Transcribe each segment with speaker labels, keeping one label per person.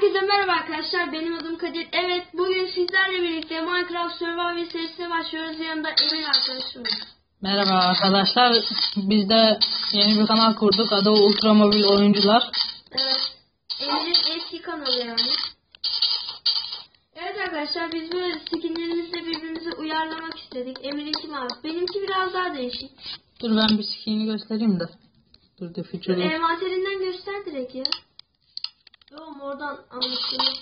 Speaker 1: Herkese merhaba arkadaşlar. Benim adım Kadir. Evet, bugün sizlerle birlikte Minecraft Survival serisine başlıyoruz. Yanımda Emin arkadaşım.
Speaker 2: Merhaba arkadaşlar. Biz de yeni bir kanal kurduk. Adı Ultramobil Oyuncular.
Speaker 1: Evet. Emin'in eski kanalı yani. Evet arkadaşlar biz böyle skinlerimizle birbirimize uyarlamak istedik. Emin'inki mavi. Benimki biraz daha değişik.
Speaker 2: Dur ben bir skin'i göstereyim de. Dur da feature'ı.
Speaker 1: Envanterinden göster direkt ya. Oğlum oradan anlaşılıyor.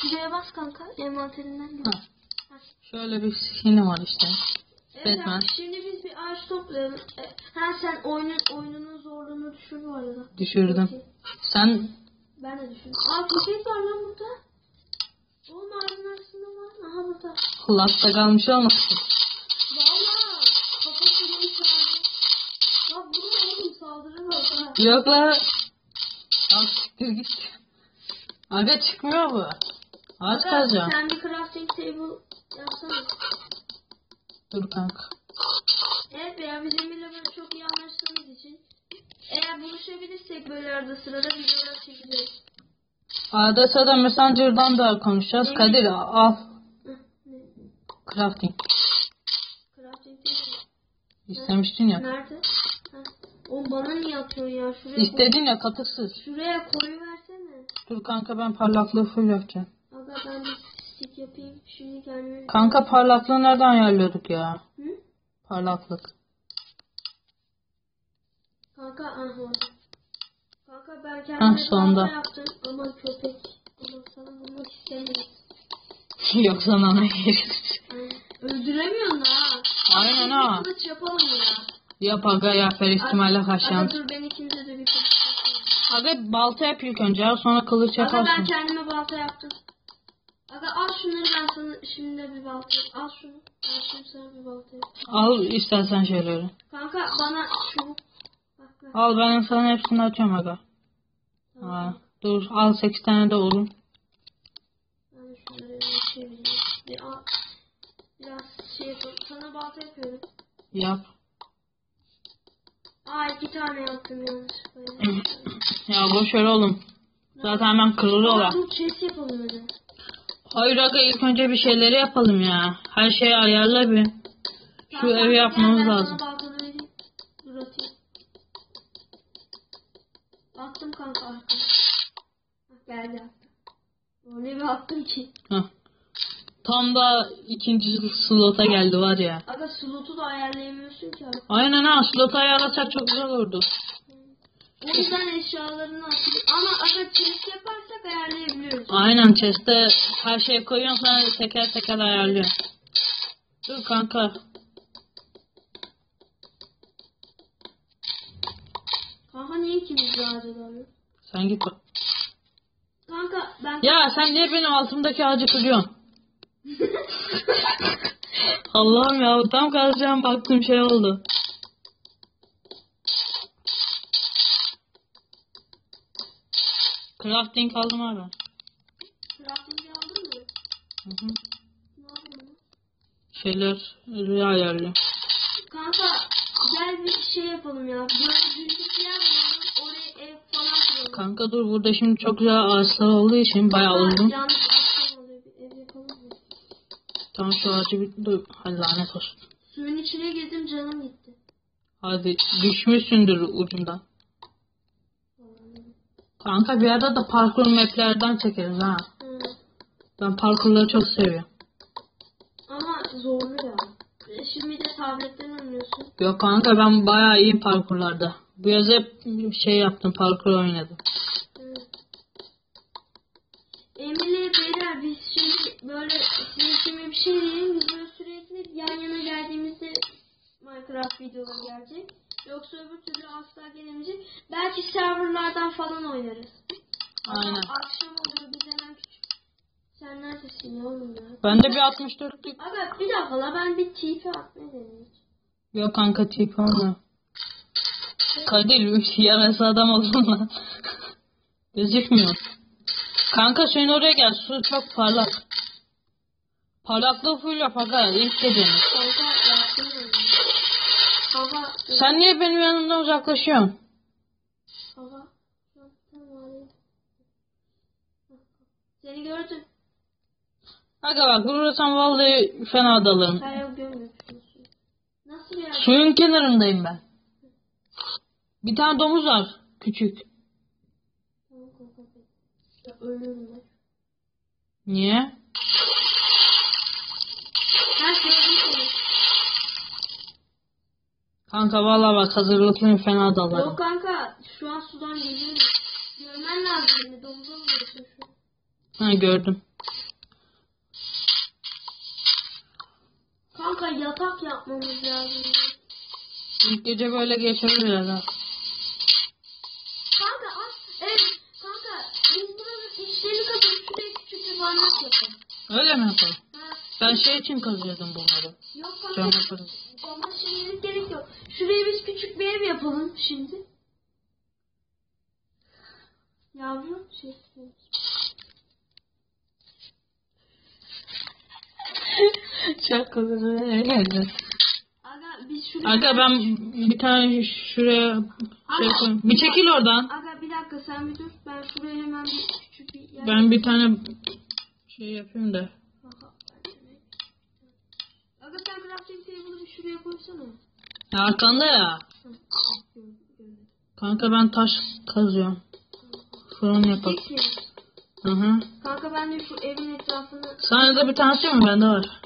Speaker 1: Şuraya bas kanka. Envanterinden
Speaker 2: Ha,
Speaker 1: göster.
Speaker 2: Şöyle bir skin'i var işte.
Speaker 1: Evet
Speaker 2: Batman.
Speaker 1: şimdi biz bir ağaç toplayalım. E, ha sen oyunun, oyununun zorluğunu düşür bu arada.
Speaker 2: Düşürdüm.
Speaker 1: Peki.
Speaker 2: Sen
Speaker 1: Ben de düşürdüm. Aa köpek var lan burada. Oğlum ağacın arasında var. Aha burada.
Speaker 2: kulakta kalmış olmasın?
Speaker 1: Valla. Kafasını içeride. Lan bu ne oğlum saldırır ha.
Speaker 2: Yok la. Al siktir git. Aga çıkmıyor bu. Ağaç
Speaker 1: Sen,
Speaker 2: kazacağım.
Speaker 1: sen bir crafting table yapsana.
Speaker 2: Dur kanka.
Speaker 1: Evet veya biz Emir'le böyle çok iyi anlaştığımız için eğer buluşabilirsek böyle arada sırada videolar çekeceğiz.
Speaker 2: Arada sırada Messenger'dan da konuşacağız. Kadir al. Crafting.
Speaker 1: Crafting table.
Speaker 2: İstemiştin ya.
Speaker 1: Nerede? Ha. Oğlum bana niye atıyorsun ya? Şuraya,
Speaker 2: İstedin ya katıksız.
Speaker 1: şuraya versene.
Speaker 2: Dur kanka ben parlaklığı full yapacağım.
Speaker 1: Aga ben bir stick yapayım. Şimdi kendime...
Speaker 2: Kanka parlaklığı nereden ayarlıyorduk ya?
Speaker 1: Hı?
Speaker 2: Parlaklık.
Speaker 1: Kanka aha. Kanka ben kendime
Speaker 2: sonunda.
Speaker 1: balta yaptım ama köpek. Ama sana bulmak istemiyorum.
Speaker 2: Yoksa nana yeriz.
Speaker 1: Yani öldüremiyorsun ha.
Speaker 2: Aynen ha.
Speaker 1: Kılıç yapalım ya.
Speaker 2: Yap aga ya fer ihtimalle kaşan.
Speaker 1: dur ben ikimize
Speaker 2: Aga balta yap ilk önce ya sonra kılıç
Speaker 1: Aga ben
Speaker 2: yaparsın.
Speaker 1: kendime balta yaptım. Aga al şunları ben sana şimdi de bir balta Al şunu. Al şunu sana bir balta yapayım.
Speaker 2: Al istersen şeyleri.
Speaker 1: Kanka bana çubuk. Bak bak.
Speaker 2: Al ben sana hepsini atıyorum aga. Ha, dur al 8 tane de olur.
Speaker 1: Ben şunları çevireyim. Bir al. Biraz şey yapalım. Sana balta yapıyorum.
Speaker 2: Yap.
Speaker 1: Aa iki tane yaptım yanlışlıkla. ya.
Speaker 2: Boş ver oğlum. Zaten
Speaker 1: Aa,
Speaker 2: kırılıyorlar.
Speaker 1: dur chest yapalım öyle.
Speaker 2: Hayır aga ilk önce bir şeyleri yapalım ya. Her şeyi ayarla bir. Şu
Speaker 1: Tamam,
Speaker 2: evi
Speaker 1: gel
Speaker 2: yapmamız
Speaker 1: ben
Speaker 2: lazım.
Speaker 1: Attım kanka. Bak geldi attım. Öyle bir attım ki.
Speaker 2: Heh. Tam da ikinci slota geldi var ya.
Speaker 1: Aga slotu da ayarlayamıyorsun ki abi.
Speaker 2: Aynen ha slotu ayarlasak çok güzel olurdu.
Speaker 1: O yüzden eşyalarını atayım. Ama aga chest yaparsak ayarlayabiliyoruz.
Speaker 2: Aynen chest'e her şeyi koyuyorsun sonra teker teker ayarlıyorsun. Dur kanka.
Speaker 1: Kanka niye ikimiz de ağaca dalıyoruz?
Speaker 2: Sen git bak.
Speaker 1: Kanka ben...
Speaker 2: Ya sen niye benim altımdaki ağacı kırıyorsun? Allah'ım ya tam kazacağım baktım şey oldu. Crafting aldım abi.
Speaker 1: Crafting'i aldın mı?
Speaker 2: Hı hı.
Speaker 1: Ne yapıyorsun?
Speaker 2: Şeyleri ayarlıyorum.
Speaker 1: Kanka gel bir şey yapalım ya. Böyle düzlük yer bulalım. Oraya ev falan kuralım.
Speaker 2: Kanka dur burada şimdi çok güzel ağaçlar olduğu için bayağı uzun.
Speaker 1: Yanlış akşam oluyor. Bir ev yapalım mı?
Speaker 2: Tamam şu ağacı bir dur. Hadi lanet olsun.
Speaker 1: Suyun içine girdim canım gitti.
Speaker 2: Hadi düşmüşsündür ucundan. Kanka bir arada da parkur maplerden çekeriz ha.
Speaker 1: Hı.
Speaker 2: Ben parkurları çok seviyorum.
Speaker 1: Ama zorlu ya. E, Şimdi de tabletten oynuyorsun.
Speaker 2: Yok kanka ben bayağı iyiyim parkurlarda. Bu yaz hep şey yaptım parkur oynadım.
Speaker 1: Hı. Emine beyler biz şimdi böyle size şimdi videoları gelecek. Yoksa öbür türlü asla gelemeyecek. Belki serverlardan falan oynarız. Ama
Speaker 2: Aynen.
Speaker 1: akşam oluyor biz hemen küçük. Sen neredesin ya oğlum ya?
Speaker 2: Ben de bir 64'lük.
Speaker 1: Aga bir dakika la ben bir TP atmayı deneyeceğim.
Speaker 2: Yok kanka tip olma. Kadir yarası adam oldun lan. Gözükmüyor. Kanka sen oraya gel su çok parlak. Parlaklığı full yap aga ilk geceniz.
Speaker 1: Kanka yaptım Kanka.
Speaker 2: Sen niye benim yanımdan uzaklaşıyorsun?
Speaker 1: Abi. Seni gördüm.
Speaker 2: Aga bak vurursam vallahi fena
Speaker 1: görmüyorsun. Nasıl ya?
Speaker 2: Suyun kenarındayım ben. Bir tane domuz var. Küçük. Niye?
Speaker 1: Ben gördüm seni.
Speaker 2: Kanka vallahi bak hazırlıklıyım fena dalarım.
Speaker 1: Yok kanka şu an sudan geliyorum. Görmen lazım beni. Domuza vuruyorsun şu.
Speaker 2: Ha gördüm.
Speaker 1: Kanka yatak yapmamız lazım.
Speaker 2: İlk gece böyle geçebilir ha.
Speaker 1: Kanka aç. Evet kanka. Biz buranın içlerini kapayıp şuraya küçük bir barınak yapalım.
Speaker 2: Öyle mi yapalım?
Speaker 1: Ha.
Speaker 2: Ben şey için kazıyordum bunları.
Speaker 1: Yok kanka.
Speaker 2: yaparız.
Speaker 1: Ama şimdilik gerek yok. Şuraya biz küçük bir ev yapalım şimdi. Yavrum şey
Speaker 2: Çok geldi.
Speaker 1: Aga biz şuraya...
Speaker 2: Aga ben bir tane şuraya şey koyayım. Bir çekil oradan.
Speaker 1: Aga bir dakika sen bir dur. Ben şuraya hemen bir küçük bir yer...
Speaker 2: Ben bir tane şey yapayım da.
Speaker 1: Aha, Aga sen crafting table'ı bir şuraya koysana.
Speaker 2: Ya arkanda ya. Kanka ben taş kazıyorum. Fırın yapalım. Hı hı.
Speaker 1: Kanka ben de şu evin etrafını
Speaker 2: Sana da bir tanesi mi? Bende var.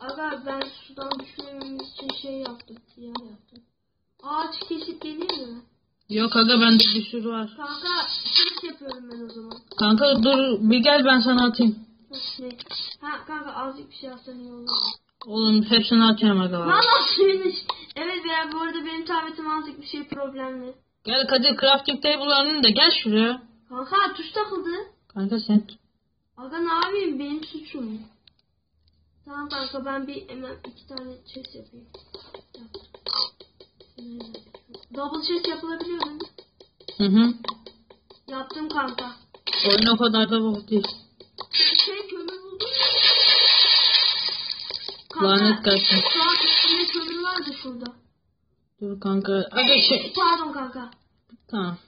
Speaker 1: Aga ben sudan düşmememiz için şey yaptım. Yer yaptım. Ağaç kesip geleyim mi?
Speaker 2: Yok aga bende bir sürü var.
Speaker 1: Kanka ses yapıyorum ben o zaman.
Speaker 2: Kanka dur bir gel ben sana atayım.
Speaker 1: Ne? Ha kanka azıcık bir şey yapsan iyi olur.
Speaker 2: Oğlum hepsini atıyorum aga.
Speaker 1: Valla suyun iş- Evet ya bu arada benim tabletim azıcık bir şey problemli.
Speaker 2: Gel Kadir crafting table'larını da gel şuraya.
Speaker 1: Kanka tuş takıldı.
Speaker 2: Kanka sen.
Speaker 1: Aga ne yapayım benim suçum. Tamam kanka ben bir hemen iki tane chest yapayım. Double chest yapılabiliyor mu?
Speaker 2: Hı hı.
Speaker 1: Yaptım kanka.
Speaker 2: Oyun o kadar da bok değil.
Speaker 1: Şey kömür buldum.
Speaker 2: Lanet gelsin.
Speaker 1: Şu an üstünde kömür vardı şurada.
Speaker 2: Dur kanka. Aga şey.
Speaker 1: Pardon kanka.
Speaker 2: Tamam.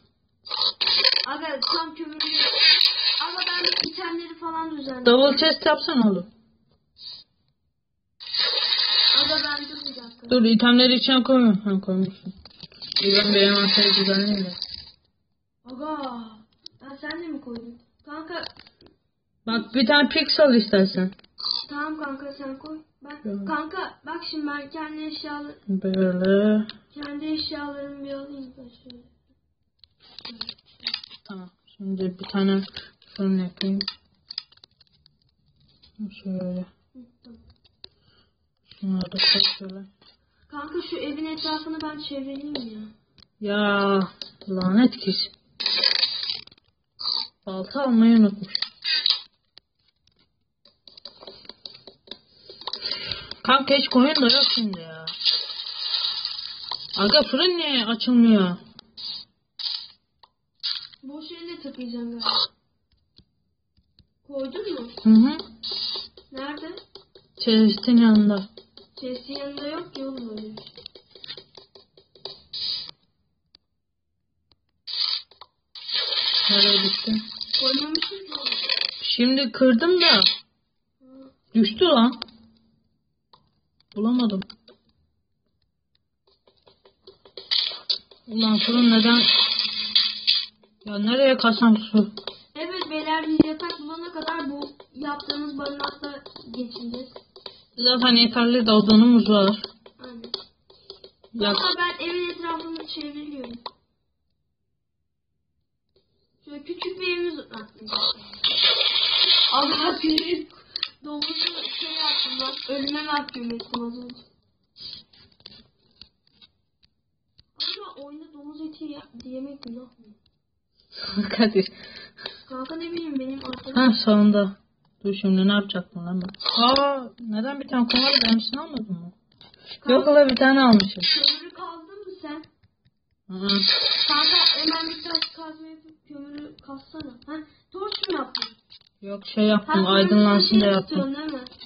Speaker 1: Aga tam kömür. Aga ben itemleri falan düzenledim.
Speaker 2: Double chest yapsana oğlum.
Speaker 1: Aga ben dur bir dakika.
Speaker 2: Dur itemleri içine koymuyorum. Ha koymuşsun. Ben bir envanteri düzenleyeyim de.
Speaker 1: Aga. Ben sen de mi koydun? Kanka
Speaker 2: Bak bir tane pixel istersen.
Speaker 1: tamam kanka sen koy. Ben,
Speaker 2: Tamam.
Speaker 1: kanka bak şimdi ben kendi eşyalarım
Speaker 2: Böyle.
Speaker 1: kendi eşyalarımı bir alayım şöyle.
Speaker 2: Tamam. Şimdi bir tane fırın yapayım. Şöyle.
Speaker 1: Hı.
Speaker 2: Şunları da şöyle.
Speaker 1: Kanka şu evin etrafını ben çevireyim ya.
Speaker 2: Ya lanet kız. Balta almayı unutmuş. Kanka hiç koyun da yok şimdi ya. Aga fırın niye açılmıyor?
Speaker 1: Boş elle tıkayacağım galiba. Koydun mu?
Speaker 2: Hı hı.
Speaker 1: Nerede?
Speaker 2: Chest'in yanında.
Speaker 1: Chest'in yanında yok ki oğlum öyle.
Speaker 2: Nereye gitti?
Speaker 1: Koymamışsın.
Speaker 2: Şimdi kırdım da düştü lan. Bulamadım. Ulan fırın neden? Ya nereye kasam su?
Speaker 1: Evet beyler biz yatak bulana kadar bu yaptığımız barınakta geçeceğiz.
Speaker 2: Zaten yeterli de odunumuz var.
Speaker 1: Aynen.
Speaker 2: Ya,
Speaker 1: Ama ben evin etrafını çeviriyorum. Şöyle küçük bir evimiz var. Allah küçük domuzu şey yaptım lan. Ölüme mahkum ettim az önce. Ama oyunda domuz eti ya- yemek günah mı?
Speaker 2: Kadir.
Speaker 1: Kanka ne bileyim benim arkadaşım.
Speaker 2: Ha sonunda. Dur şimdi ne yapacaktım lan ben? Aa neden bir tane koymadı benim almadın mı? Yok hala bir tane almışım.
Speaker 1: Kömürü kazdın mı sen?
Speaker 2: Hı.
Speaker 1: Kanka hemen bir taş kazma yapıp kömürü kazsana. Ha? Torç mu yaptın?
Speaker 2: Yok şey yaptım
Speaker 1: Ha,
Speaker 2: aydınlansın da yaptım.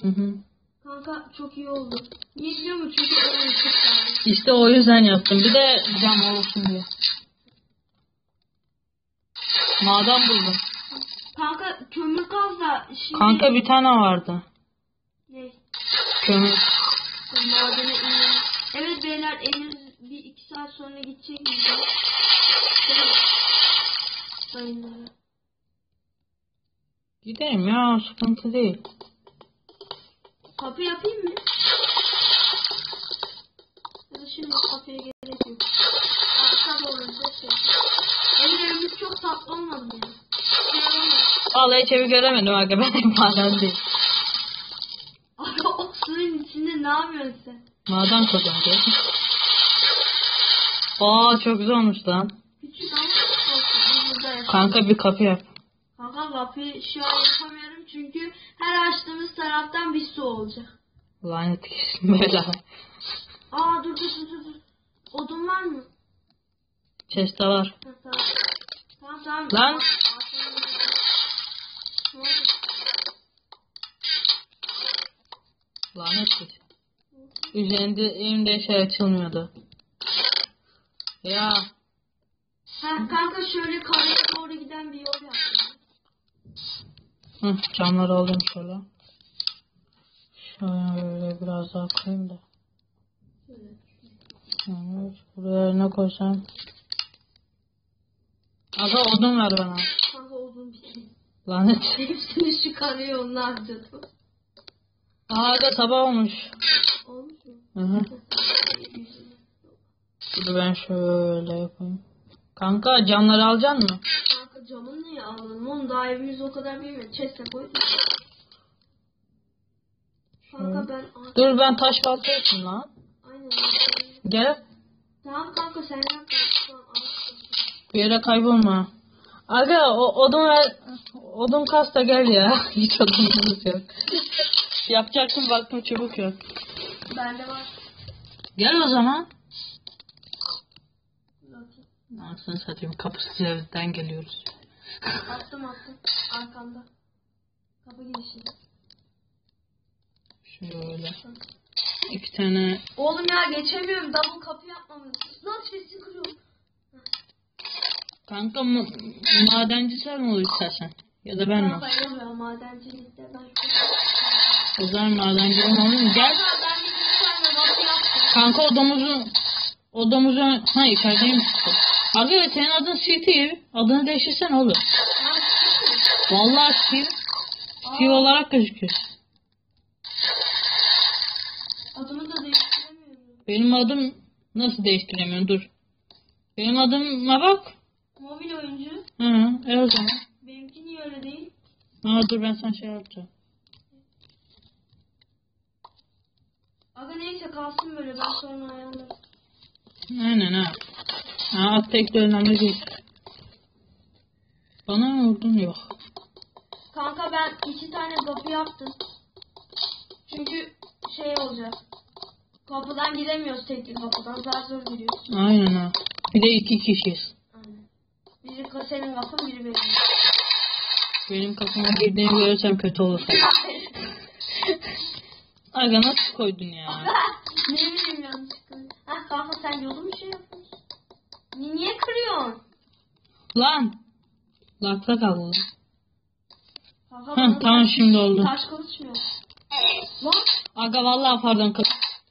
Speaker 2: Hı hı.
Speaker 1: Kanka çok iyi oldu. Niye biliyor musun? Çok.
Speaker 2: İşte o yüzden yaptım. Bir de cam olsun diye. Maden buldum.
Speaker 1: Kanka kömür kaz da şimdi...
Speaker 2: Kanka bir tane vardı.
Speaker 1: Ne?
Speaker 2: Kömür.
Speaker 1: Madene inelim. Evet beyler Emir bir iki saat sonra gidecek mi? Değil mi? Dayınlara.
Speaker 2: Gidelim ya sıkıntı değil.
Speaker 1: Kapı yapayım mı? Ya şimdi kapıya gerek yok. Yok. Benim evimiz çok tatlı olmadı ya?
Speaker 2: Vallahi hiç evi göremedim aga ben maden değil.
Speaker 1: O suyun içinde ne yapıyorsun sen?
Speaker 2: Maden kazandı. Aa çok güzel olmuş lan. Kanka bir kapı yap.
Speaker 1: Şu an yapamıyorum çünkü her açtığımız taraftan bir su olacak.
Speaker 2: Lanet böyle.
Speaker 1: Aa dur dur dur dur. Odun var mı?
Speaker 2: Chest'te var.
Speaker 1: Ha, tamam. Tamam tamam.
Speaker 2: Lan. Lanet gitsin. Üzerinde elimde şey açılmıyordu. Ya
Speaker 1: Ha, kanka şöyle karaya doğru giden bir yol yaptım.
Speaker 2: Hı, camları alayım şöyle. Şöyle biraz daha koyayım da. Evet, buraya ne koysam? Aga odun ver bana.
Speaker 1: Kanka odun bitti.
Speaker 2: Lanet.
Speaker 1: Hepsini şu karaya onunla harcadım.
Speaker 2: Aa aga sabah olmuş.
Speaker 1: Olmuş mu?
Speaker 2: Hı hı. Dur ben şöyle yapayım. Kanka camları alacaksın mı?
Speaker 1: Camını niye alalım? Oğlum daha evimiz o kadar büyümedi. Chest'e koydum. Kanka ben...
Speaker 2: Dur ben taş balta yapayım lan.
Speaker 1: Aynen.
Speaker 2: Gel.
Speaker 1: Tamam kanka sen yap.
Speaker 2: Bir yere kaybolma. Aga o, odun ver. Odun kas da gel ya. Hiç odunumuz yok. Yapacaktım baktım çubuk yok.
Speaker 1: Bende var.
Speaker 2: Gel o zaman. Anasını satayım kapısız evden geliyoruz.
Speaker 1: Attım attım. Arkamda. Kapı girişinde.
Speaker 2: Şöyle. İki tane
Speaker 1: Oğlum ya geçemiyorum. Double kapı yapmamız. Lan sesi kırıyorum.
Speaker 2: kanka ma- madenci sen mi ol istersen? Ya da ben mi?
Speaker 1: Ya madencilikte ben.
Speaker 2: O zaman madenci olayım. Gel.
Speaker 1: Kanka ben bir tane kapı yaptım.
Speaker 2: Aga senin adın Steve. Adını değiştirsen olur.
Speaker 1: Lan
Speaker 2: Vallahi Steve. Steve olarak gözüküyor.
Speaker 1: adımı da değiştiremiyorum.
Speaker 2: Benim adım nasıl değiştiremiyorum dur. Benim adıma bak.
Speaker 1: Mobil oyuncu.
Speaker 2: Hı hı. E o zaman.
Speaker 1: Benimki niye öyle değil?
Speaker 2: Ha dur ben sana şey yapacağım.
Speaker 1: Aga neyse kalsın böyle ben sonra ayarlarım.
Speaker 2: Aynen ha. Ha at tek de önemli değil. Bana mı vurdun? Yok.
Speaker 1: Kanka ben iki tane kapı yaptım. Çünkü şey olacak. Kapıdan giremiyoruz tekli kapıdan. Zar zor giriyoruz.
Speaker 2: Aynen ha. Bir de iki kişiyiz.
Speaker 1: Aynen. Biri senin kapın biri benim.
Speaker 2: Benim kafama girdiğini görürsem kötü olur. Aga nasıl koydun ya?
Speaker 1: ne bileyim yanlışlıkla. Hah kanka sen yolu mu şey yapıyorsun? Ni- Niye kırıyorsun?
Speaker 2: Lan. Lakta kaldı. Heh, tamam şimdi oldu.
Speaker 1: Taş yok? Lan
Speaker 2: Aga vallahi pardon.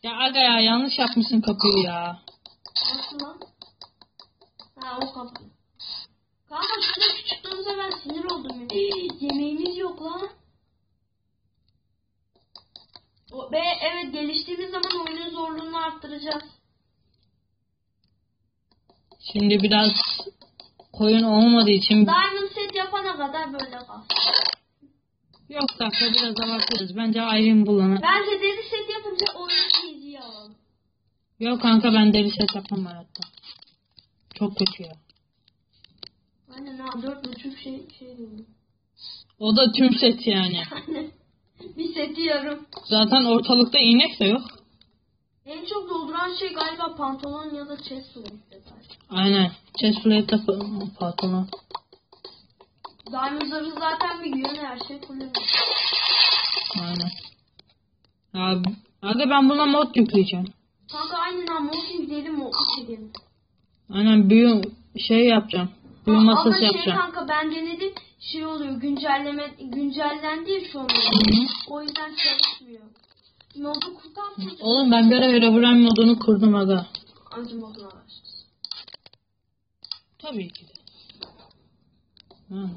Speaker 2: Ya aga ya yanlış yapmışsın kapıyı ya.
Speaker 1: nasıl lan? Ha o kapı. Kanka şurada küçüklüğümüze ben sinir oldum ya. Yemeğimiz yok lan. O, ve evet geliştiğimiz zaman oyunun zorluğunu arttıracağız.
Speaker 2: Şimdi biraz koyun olmadığı için
Speaker 1: Diamond set yapana kadar böyle kal.
Speaker 2: yok dakika biraz abartırız. Bence ayrım bulana.
Speaker 1: Bence deri set yapınca oyunu alalım.
Speaker 2: Yok kanka ben deri set yapmam hayatta. Çok kötü ya.
Speaker 1: Aynen ha dört buçuk şey şey dedim.
Speaker 2: O da tüm set yani.
Speaker 1: Aynen. Bir seti yarım.
Speaker 2: Zaten ortalıkta iğnek de yok.
Speaker 1: En çok dolduran şey galiba pantolon ya da chest olur.
Speaker 2: Aynen. Chest plate pantolon.
Speaker 1: Diamond zırhı zaten güven her şey kullanıyor.
Speaker 2: Aynen. Abi, aga ben buna mod yükleyeceğim.
Speaker 1: Kanka aynen ha mod yükleyelim mod çekelim.
Speaker 2: Aynen büyü şey yapacağım. Büyü
Speaker 1: Ama
Speaker 2: masası
Speaker 1: şey
Speaker 2: yapacağım.
Speaker 1: kanka ben denedim şey oluyor güncelleme güncellendi ya şu an. O yüzden çalışmıyor. Modu kurtarmayacağım.
Speaker 2: Oğlum ben bir ara Herobrine modunu kurdum aga.
Speaker 1: Anca moduna başlasın.
Speaker 2: Tabii ki de. Hmm.